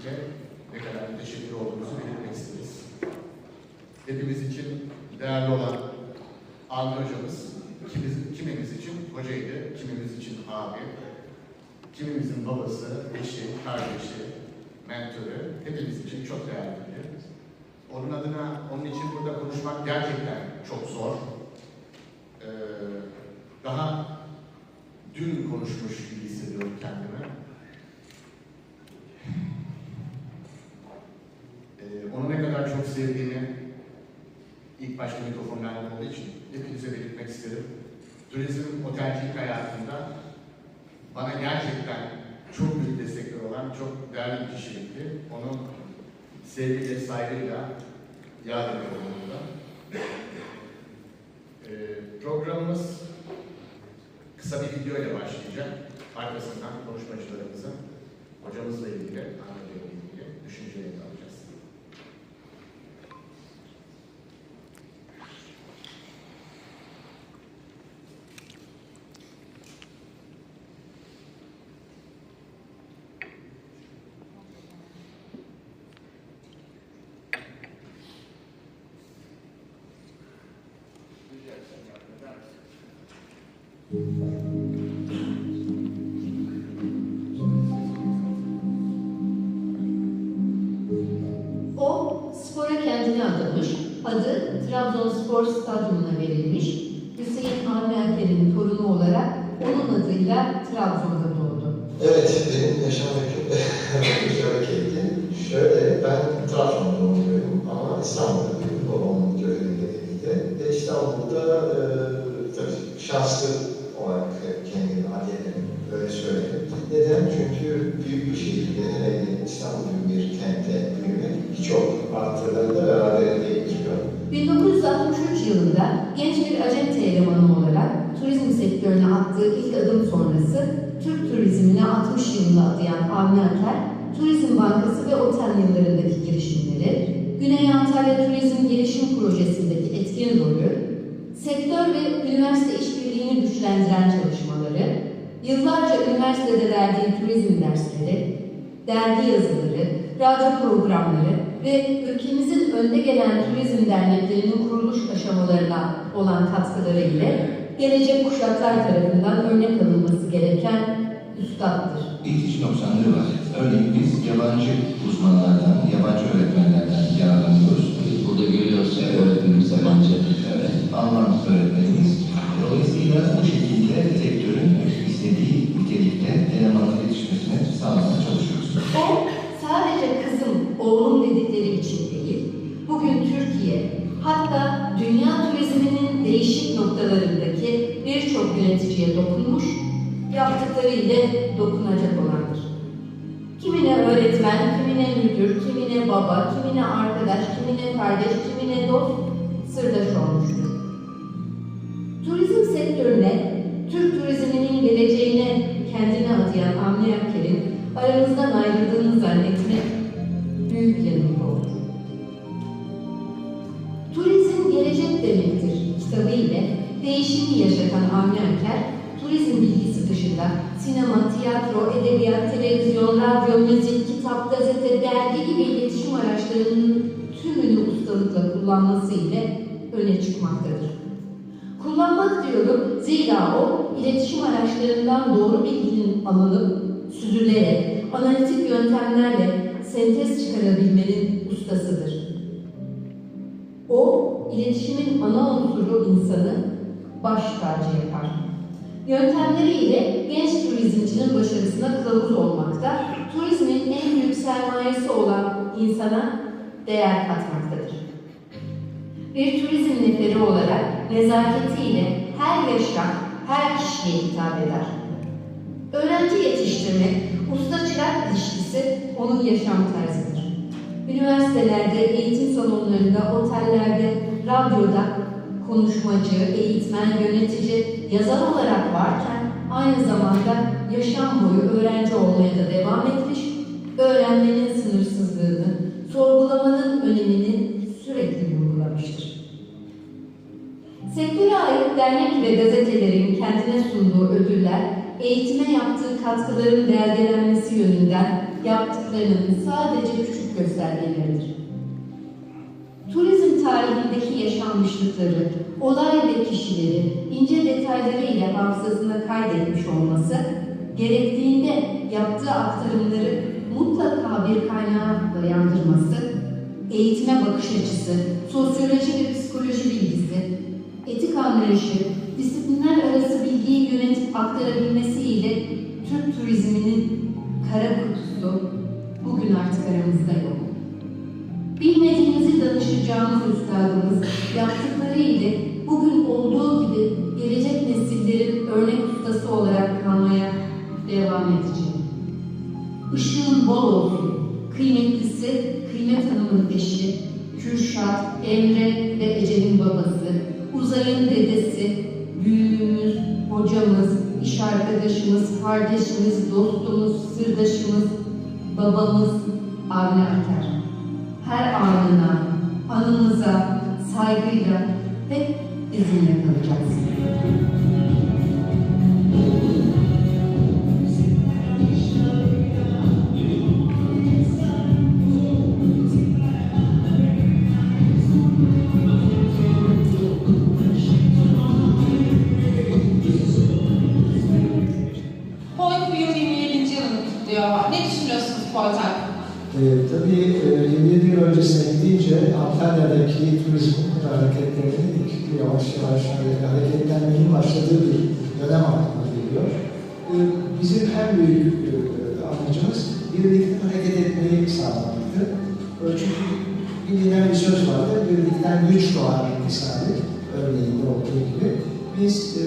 öncelikle ne kadar müteşekkir olduğumuzu belirtmek isteriz. Hepimiz için değerli olan Avni hocamız, kimiz, kimimiz için hocaydı, kimimiz için abi, kimimizin babası, eşi, kardeşi, mentörü, hepimiz için çok değerliydi. Onun adına, onun için burada konuşmak gerçekten çok zor. Ee, daha dün konuşmuş gibi hissediyorum kendimi. Kadar çok sevdiğimi ilk başta mikrofon olduğu için hepinize belirtmek isterim. Turizm, otelcilik hayatında bana gerçekten çok büyük destekler olan çok değerli bir kişilikti. Onu sevgiyle, saygıyla yad ediyorum burada. Ee, programımız kısa bir video ile başlayacak. Arkasından konuşmacılarımızın hocamızla ilgili, Bey'le ilgili düşüncelerini adı Trabzonspor Stadyumu'na verilmiş. Hüseyin Avni Erken'in torunu olarak onun adıyla Trabzon'da Türk turizmine 60 yılını adayan Avni Aker, Turizm Bankası ve otel yıllarındaki girişimleri, Güney Antalya Turizm Gelişim Projesi'ndeki etkin rolü, sektör ve üniversite işbirliğini güçlendiren çalışmaları, yıllarca üniversitede verdiği turizm dersleri, dergi yazıları, radyo programları ve ülkemizin önde gelen turizm derneklerinin kuruluş aşamalarına olan katkıları ile gelecek kuşaklar tarafından örnek alınması gereken üstattır. eğitici noksanları var. Örneğin biz yabancı uzmanlardan, yabancı öğretmenlerden yararlanıyoruz. Burada görüyorsun öğretmenimiz yabancı. Evet, gelecek demektir kitabı ile değişimi yaşatan Avni Aker, turizm bilgisi dışında sinema, tiyatro, edebiyat, televizyon, radyo, müzik, kitap, gazete, dergi gibi iletişim araçlarının tümünü ustalıkla kullanması ile öne çıkmaktadır. Kullanmak diyorum zira o iletişim araçlarından doğru bilginin alınıp süzülerek analitik yöntemlerle sentez çıkarabilmenin ustasıdır. İletişimin ana unsuru insanı baş tacı yapar. Yöntemleriyle genç turizmcinin başarısına kılavuz olmakta, turizmin en büyük sermayesi olan insana değer katmaktadır. Bir turizm neferi olarak nezaketiyle her yaşa, her kişiye hitap eder. Öğrenci yetiştirmek, usta çırak ilişkisi onun yaşam tarzıdır. Üniversitelerde, eğitim salonlarında, otellerde, radyoda konuşmacı, eğitmen, yönetici, yazar olarak varken aynı zamanda yaşam boyu öğrenci olmaya da devam etmiş, öğrenmenin sınırsızlığını, sorgulamanın önemini sürekli vurgulamıştır. Sektöre ait dernek ve gazetelerin kendine sunduğu ödüller eğitime yaptığı katkıların belgelenmesi yönünden yaptıklarının sadece küçük göstergeleridir. Turizm tarihindeki yaşanmışlıkları, olay ve kişileri ince detaylarıyla hafızasına kaydetmiş olması, gerektiğinde yaptığı aktarımları mutlaka bir kaynağa dayandırması, eğitime bakış açısı, sosyoloji ve psikoloji bilgisi, etik anlayışı, disiplinler arası bilgiyi yönetip aktarabilmesiyle Türk turizminin kara kutusu bugün artık aramızda yok. Danışacağımız üstadımız yaptıkları ile bugün olduğu gibi gelecek nesillerin örnek ustası olarak kalmaya devam edecek. Işığın bol olsun. Kıymetlisi Kıymet Hanım'ın eşi, Kürşat, Emre ve Ecel'in babası, Uzay'ın dedesi, büyüğümüz, hocamız, iş arkadaşımız, kardeşimiz, dostumuz, sırdaşımız, babamız Avni Aker. Her anına, anımıza, saygıyla hep bizimle kalacaksın. Point bu yıl 27. yılını. Ne düşünüyorsunuz hakkında? Ee, tabii e, 27 yıl öncesine gidince Antalya'daki turizm hareketlerinin yavaş yavaş e, hareketlenmenin başladığı bir dönem aklıma geliyor. Ee, bizim en büyük e, amacımız birlikte hareket etmeyi sağlamaktı. E, Çünkü bilinen bir söz vardır, birlikten güç doğar misali, örneğinde olduğu gibi. Biz e,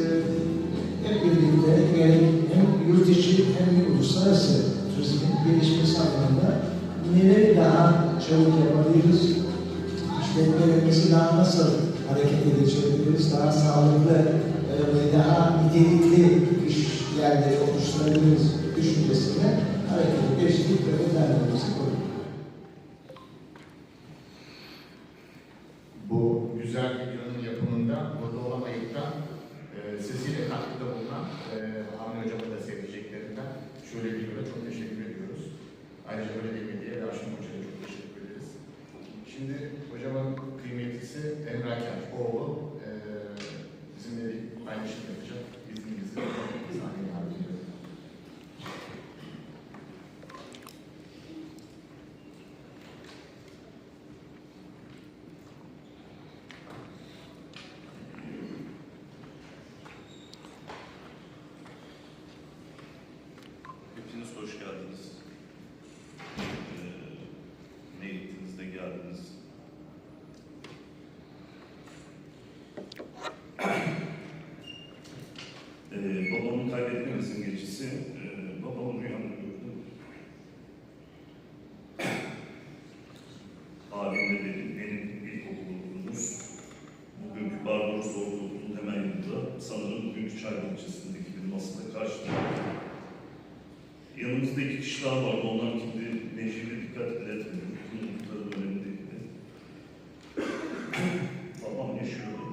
hep birlikte gerek hem yurt içi hem uluslararası turizmin gelişmesi anlamında neleri daha çabuk yapabiliriz, işletmelerimizi daha nasıl harekete geçirebiliriz, daha sağlıklı e, ve daha nitelikli iş yerleri oluşturabiliriz düşüncesiyle harekete geçtik ve bu derneğimizi kurduk. Bu güzel videonun yapımında burada olamayıp da e, sesiyle katkıda bulunan e, Avni Hocam'ın da sevdiceklerinden şöyle bir çok teşekkür ediyoruz. Ayrıca böyle bir medyaya ve Aşkın Hoca'ya çok teşekkür ederiz. Şimdi hocamın kıymetlisi Emre Aker, oğlu e, bizimle bir paylaşım yapacak. Babam yaşıyordu.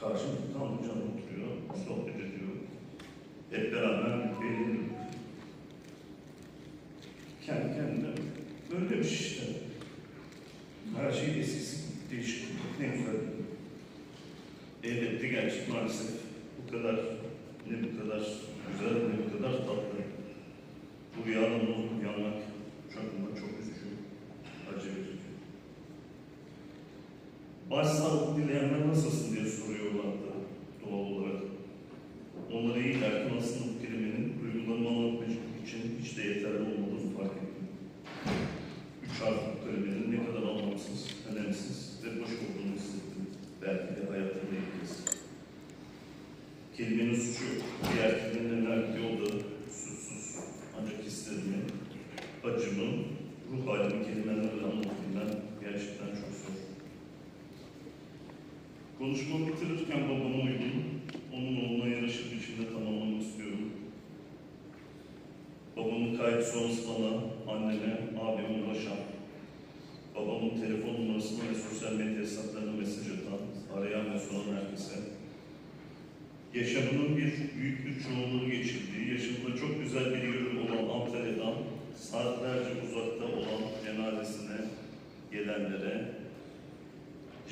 Karşımda tam hocam oturuyor. Sohbet ediyor. Hep beraber beğeniyorduk. Kendi kendine böylemiş işte. Her şey eskisi değişik. Ne güzel. Elbette gerçek maalesef bu kadar ne bu kadar güzel, ne bu kadar tatlı. Bu rüyadan uyanmak çok ama çok üzücü, acı verici. Başsağlık dileyenler nasılsın diye soruyorlardı doğal olarak. Onlara iyi derken aslında bu kelimenin duygularımı anlatmak için hiç de yeterli olmadığını fark ettim. Üç harfli kelimenin ne kadar anlamsız, önemsiz ve boş olduğunu hissettim. Belki de hayatımda ilk kez. Kelimenin suçu yok.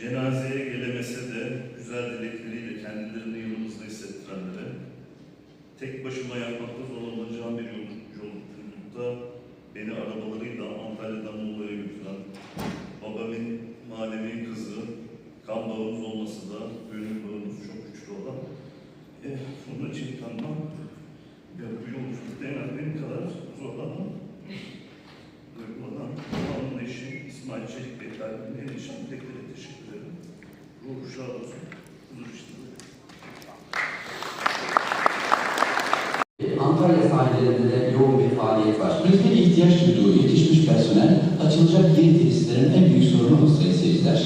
Cenazeye gelemese de güzel dilekleriyle kendilerini yanımızda hissettirenlere, tek başıma yapmakta zorlanacağım bir yol- yolculukta beni arabalarıyla Antalya'dan Muğla'ya götüren, babamın manevi kızı, kan bağımız olması da gönül bağımız çok güçlü olan, eh, bunun için tanımam, ya bu yolculukta en az benim kadar zorlanan, uygulanan, babamın eşi İsmail Çelik Bey kalbinin en işin dileklere teşekkür. Ruhu şad olsun, huzur içinde. Antalya sahillerinde de yoğun bir faaliyet var. Turizme ihtiyaç duyduğu yetişmiş personel açılacak yeni tesislerin en büyük sorunu bu sayın seyirciler.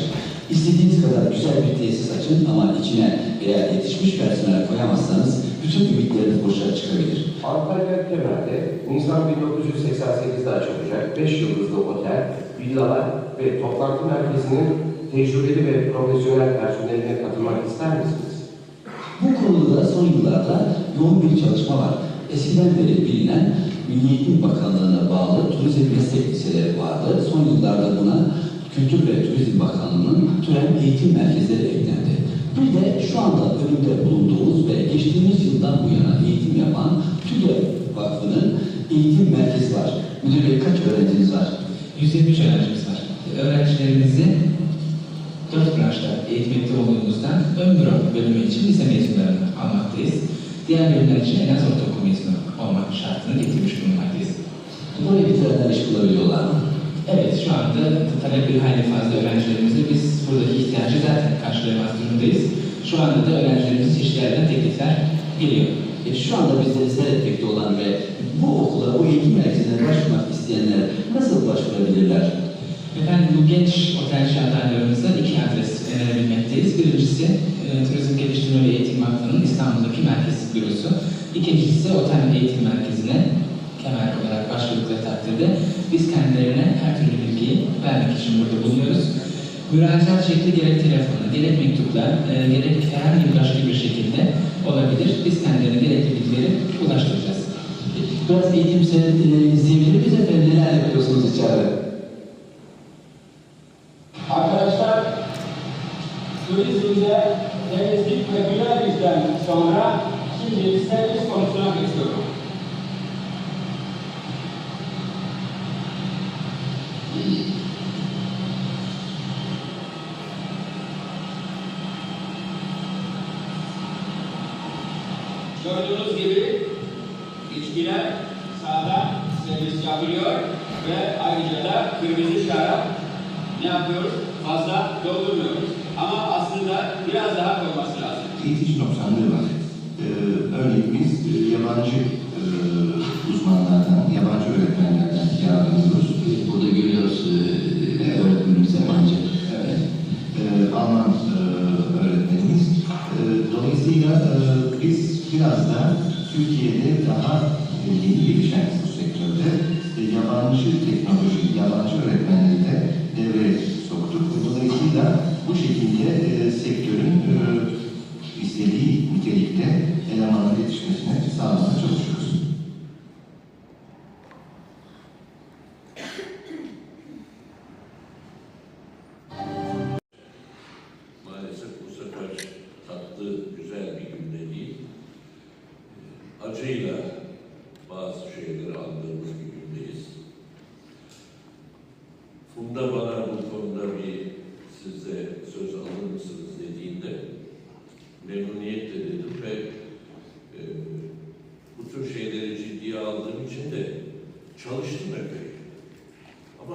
İstediğiniz kadar güzel bir tesis açın ama içine eğer yetişmiş personel koyamazsanız bütün ümitleriniz boşa çıkabilir. Antalya Kemer'de Nisan 1988'de açılacak 5 yıldızlı otel, villalar ve toplantı merkezinin tecrübeli ve profesyonel personeline katılmak ister misiniz? Bu konuda son yıllarda yoğun bir çalışma var. Eskiden beri bilinen Milli Eğitim Bakanlığı'na bağlı turizm meslek liseleri vardı. Son yıllarda buna Kültür ve Turizm Bakanlığı'nın TÜREM eğitim merkezleri eklendi. Bir de şu anda önünde bulunduğumuz ve geçtiğimiz yıldan bu yana eğitim yapan TÜREM Vakfı'nın eğitim merkezi var. Müdür Bey kaç öğrenciniz var? 170 öğrencimiz var. Öğrencilerimizi dört branşta eğitmekte olduğumuzdan ön büro bölümü için lise mezunlarını almaktayız. Diğer bölümler için en az ortaokul mezunu olmak şartını getirmiş bulunmaktayız. Buraya bitirenler iş bulabiliyorlar mı? Evet, şu anda talepleri hayli fazla öğrencilerimizle biz buradaki ihtiyacı zaten karşılayamaz durumdayız. Şu anda da öğrencilerimiz çeşitli teklifler geliyor. E, şu anda bizleri seyretmekte olan ve bu okula, bu eğitim merkezine başvurmak isteyenler nasıl başvurabilirler? Efendim bu genç otelci adaylarımıza iki adres önerebilmekteyiz. Birincisi e, Turizm Geliştirme ve Eğitim Vakfı'nın İstanbul'daki merkez bürosu. İkincisi otel eğitim merkezine kemer olarak başvurdukları takdirde biz kendilerine her türlü bilgiyi vermek için burada bulunuyoruz. Müracaat şekli gerek telefonla, gerek mektupla, e, gerek herhangi bir başka bir şekilde olabilir. Biz kendilerine gerekli bilgileri ulaştıracağız. Biraz eğitim izleyebilir miyiz efendim? Neler yapıyorsunuz içeride? Sonra şimdi servis konusuna geçiyorum. Gördüğünüz gibi içkiler sağda servis yapılıyor ve ayrıca da kırmızı şarap ne yapıyoruz? Fazla doldurmuyoruz. Ama aslında biraz daha koyması Eğitici noksanlığı var. Ee, örneğin biz e, yabancı e, uzmanlardan, yabancı öğretmenlerden yararlanıyoruz. Burada görüyoruz e, öğretmenimiz yabancı. Evet. Ee, Alman e, öğretmenimiz. E, dolayısıyla e, biz biraz da Türkiye'de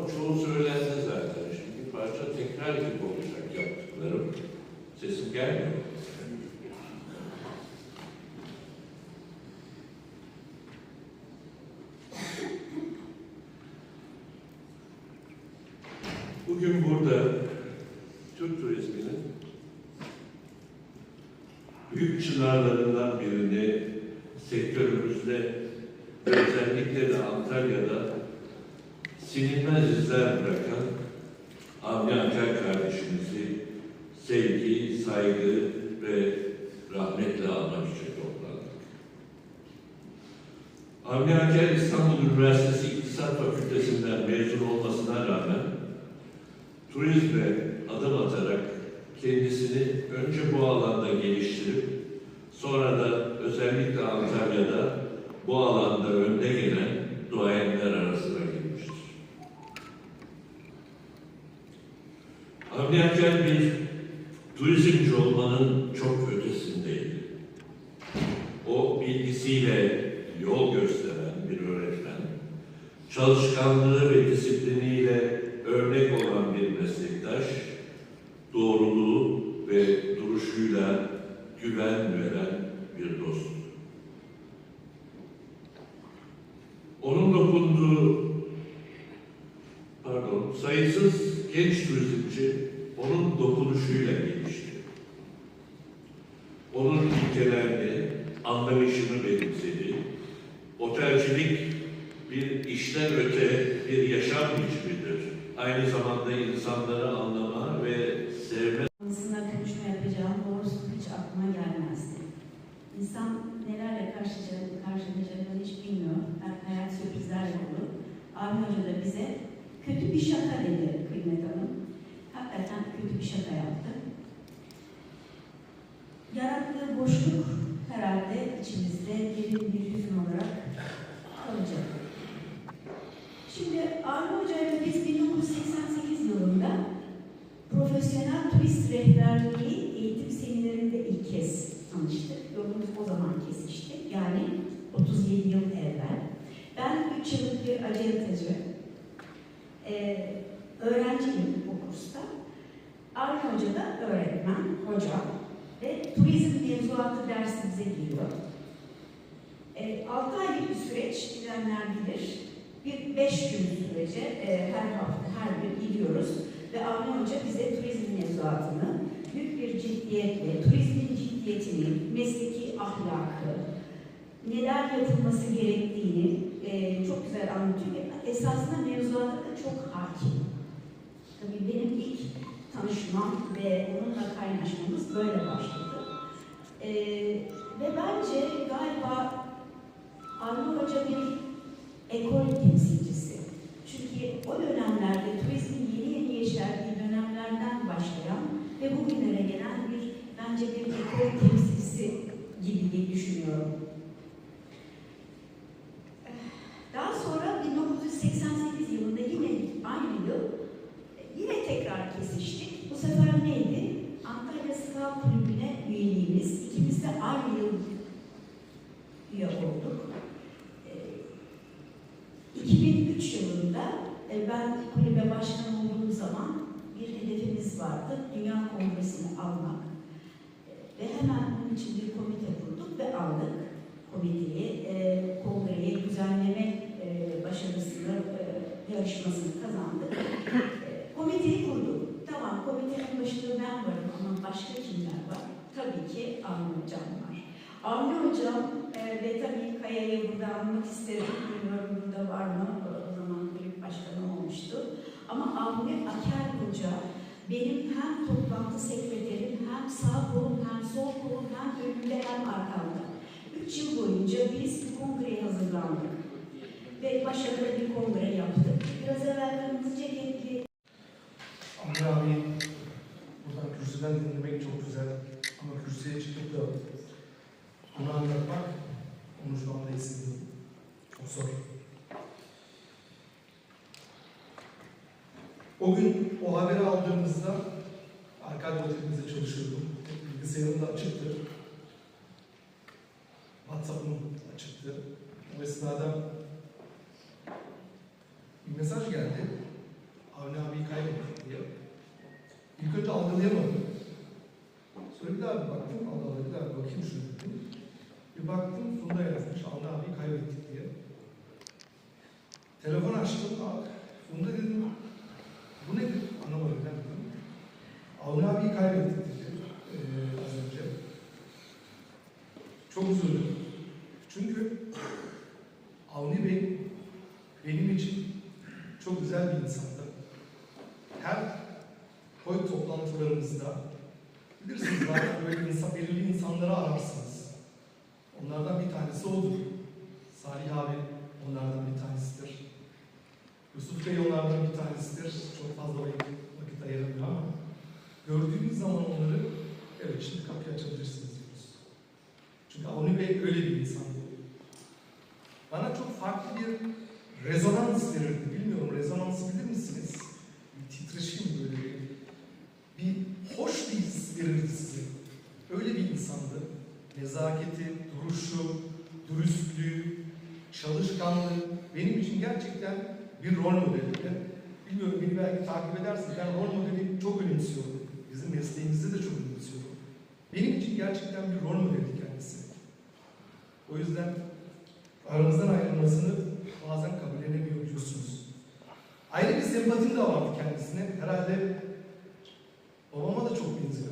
çoğu söylendi zaten. Şimdi parça tekrar gibi olacak yaptıklarım. Sesim gelmiyor. Bugün burada Türk turizminin büyük çınarlarından birini sektörümüzde özellikle de Antalya'da silinmez izler bırakan Avni Acar kardeşimizi sevgi, saygı ve rahmetle almak için toplandık. Aker İstanbul Üniversitesi İktisat Fakültesinden mezun olmasına rağmen turizme adım atarak kendisini önce bu alanda geliştirip sonra da özellikle Antalya'da bu alanda önde gelen duayenler arasına girmiştir. Aker bir turizmci olmanın çok ötesindeydi. O bilgisiyle yol gösteren bir öğretmen, çalışkanlığı ve disipliniyle örnek olan bir meslektaş, doğruluğu ve duruşuyla güven veren bir dost. Onun dokunduğu, pardon, sayısız genç turizmci onun dokunuşuyla gelişti. Onun ilkelerini, anlayışını benimsedi. Otelcilik bir işten öte bir yaşam biçimidir. Aynı zamanda insanları anlama ve sevme Aslında konuşma yapacağım doğrusu hiç aklıma gelmezdi. İnsan nelerle karşılaşacağını, karşılaşacağını hiç bilmiyor. Her hayat sürprizlerle dolu. Avni Hoca da bize kötü bir şaka dedi Kıymet Hanım. Kötü bir şaka yaptı. Yarattığı boşluk herhalde içimizde derin bir hüzün olarak kalacak. Şimdi Avni Hoca ile biz 1988 yılında Profesyonel turist rehberliği eğitim seminerinde ilk kez tanıştık. Yolumuz o zaman kesişti. Yani 37 yıl evvel. Ben 3 yıllık bir acentacı. Ee, öğrenciyim bu kursta. Avni Hoca da öğretmen, hoca. Ve turizm mevzuatı dersi bize geliyor. E, 6 aylık bir süreç, bilenler bilir. Bir 5 gün sürece e, her hafta, her gün gidiyoruz. Ve Avni Hoca bize turizm mevzuatını büyük bir ciddiyetle, turizmin ciddiyetini, mesleki ahlakı, neler yapılması gerektiğini e, çok güzel anlatıyor. Esasında mevzuata da çok hakim. Tabii benim ilk tanışmam ve onunla kaynaşmamız böyle başladı. E, ve bence galiba Avni Hoca bir ekol temsilcisi. Çünkü o dönemlerde turizmin yeni yeni yeşerdiği dönemlerden başlayan ve bugünlere gelen bir bence bir ekol temsilcisi gibi diye düşünüyorum. Daha sonra 1988 yılında yine aynı yıl yine tekrar kesiştik. Bu sefer neydi? Antalya Scout Kulübü'ne üyeliğimiz. İkimiz de aynı yıl üye olduk. Ee, 2003 yılında e, ben kulübe başkan olduğum zaman bir hedefimiz vardı. Dünya Kongresi'ni almak. E, Ve hemen bunun için bir komite kurduk ve aldık komiteyi. E, kongreyi düzenleme e, başarısını, e, yarışmasını kazandık. E, komiteyi kurduk. Tamam komitenin başında ben varım ama başka kimler var? Tabii ki Avni Hocam var. Avni Hocam e, ve tabii Kaya'yı burada anmak isterim. Bilmiyorum burada var mı? O zaman kulüp başkanı olmuştu. Ama Avni Aker Hoca benim hem toplantı sekreterim, hem sağ kolum, hem sol kolum, hem önümde hem arkamda. Üç yıl boyunca biz bir kongreye hazırlandık. Ve başarılı bir kongre yaptık. Biraz evvel kırmızı ceketli Amir abi buradan kürsüden dinlemek çok güzel ama kürsüye çıkıp da bunu anlatmak onu şu anda hissediyorum. Çok zor. O gün o haberi aldığımızda Arkadya Otelimizde çalışıyordum. Bilgisayarım da açıktı. WhatsApp'ım açıktı. O esnada bir mesaj geldi. Avni abiyi kaybettik diye. İlk önce algılayamadım. Sonra bir daha baktım, Allah Allah bir daha bir bakayım şunu dedim. Bir baktım, Funda yazmış, Avni abiyi kaybettik diye. Telefon açtım, Funda dedim, bu nedir? Anlamadım. Avni abiyi kaybettik dedi ee, az önce. Çok üzüldüm. Çünkü Avni Bey benim için çok güzel bir insandı. Her koy toplantılarımızda Bilirsiniz bazen böyle insan, belirli insanları ararsınız. Onlardan bir tanesi odur. Salih abi onlardan bir tanesidir. Yusuf Bey onlardan bir tanesidir. Çok fazla vakit, vakit ayıramıyor ama gördüğünüz zaman onları evet şimdi kapıyı açabilirsiniz diyoruz. Çünkü Avni Bey öyle bir insan. Bana çok farklı bir rezonans verirdi. Bilmiyorum rezonans bilir misiniz? Bir titreşim böyle bir, bir hoş bir his verirdi size. Öyle bir insandı. Nezaketi, duruşu, dürüstlüğü, çalışkanlığı benim için gerçekten bir rol modeliydi. Bilmiyorum beni belki takip edersiniz. Ben rol modeli çok önemsiyorum. Bizim mesleğimizde de çok önemsiyorum. Benim için gerçekten bir rol modeli kendisi. O yüzden aramızdan ayrılmasını bazen kabullenemiyor biliyorsunuz. Ayrı bir sempatim de vardı kendisine. Herhalde babama da çok benziyor.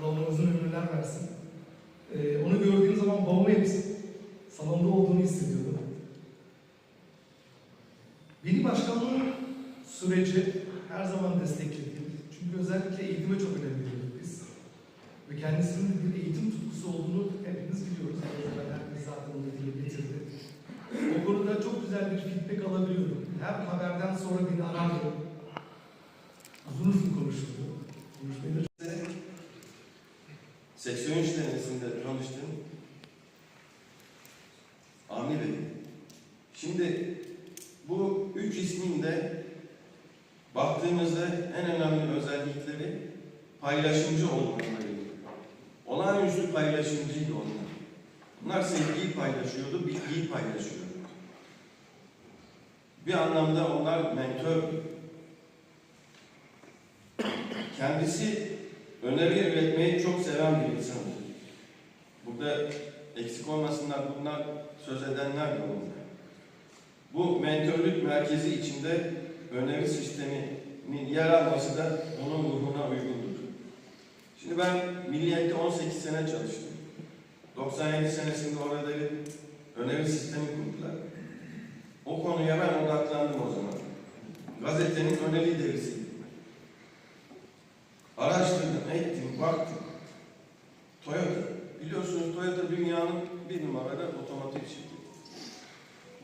Allah ona uzun ömürler versin. Ee, onu gördüğüm zaman babamı hep salonda olduğunu hissediyordum. Benim başkanlığım süreci her zaman desteklediğim, çünkü özellikle eğitime çok önem veriyorduk biz. Ve kendisinin bir eğitim tutkusu olduğunu hepimiz biliyoruz. Herkes zaten onu dile getirdi. O konuda çok güzel bir feedback alabiliyordum. Her haberden sonra beni arardı. Uzun uzun konuşurdu. Konuşmayı da 83 senesinde tanıştım. Avni Bey. Şimdi bu üç ismin de baktığımızda en önemli özellikleri paylaşımcı olmaları. Bunlar sevgiyi paylaşıyordu, bilgiyi paylaşıyordu. Bir anlamda onlar mentör. Kendisi öneri üretmeyi çok seven bir insandır. Burada eksik olmasınlar bunlar söz edenler de onlar. Bu mentörlük merkezi içinde öneri sisteminin yer alması da onun ruhuna uygundur. Şimdi ben Milliyet'te 18 sene çalıştım. 97 senesinde orada bir öneri sistemi kurdular. O konuya ben odaklandım o zaman. Gazetenin öneri derisiydim. Araştırdım, ettim, baktım. Toyota. Biliyorsunuz Toyota dünyanın bir numaralı otomotiv şirketi.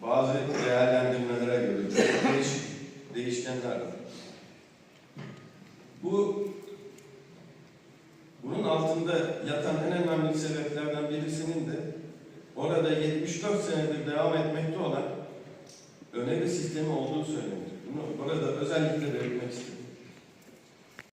Bazı değerlendirmelere göre çok değişik, değişkenler var. Bu bunun altında yatan en önemli sebeplerden birisinin de orada 74 senedir devam etmekte olan öneri sistemi olduğu söylenir. Bunu burada özellikle belirtmek istedim.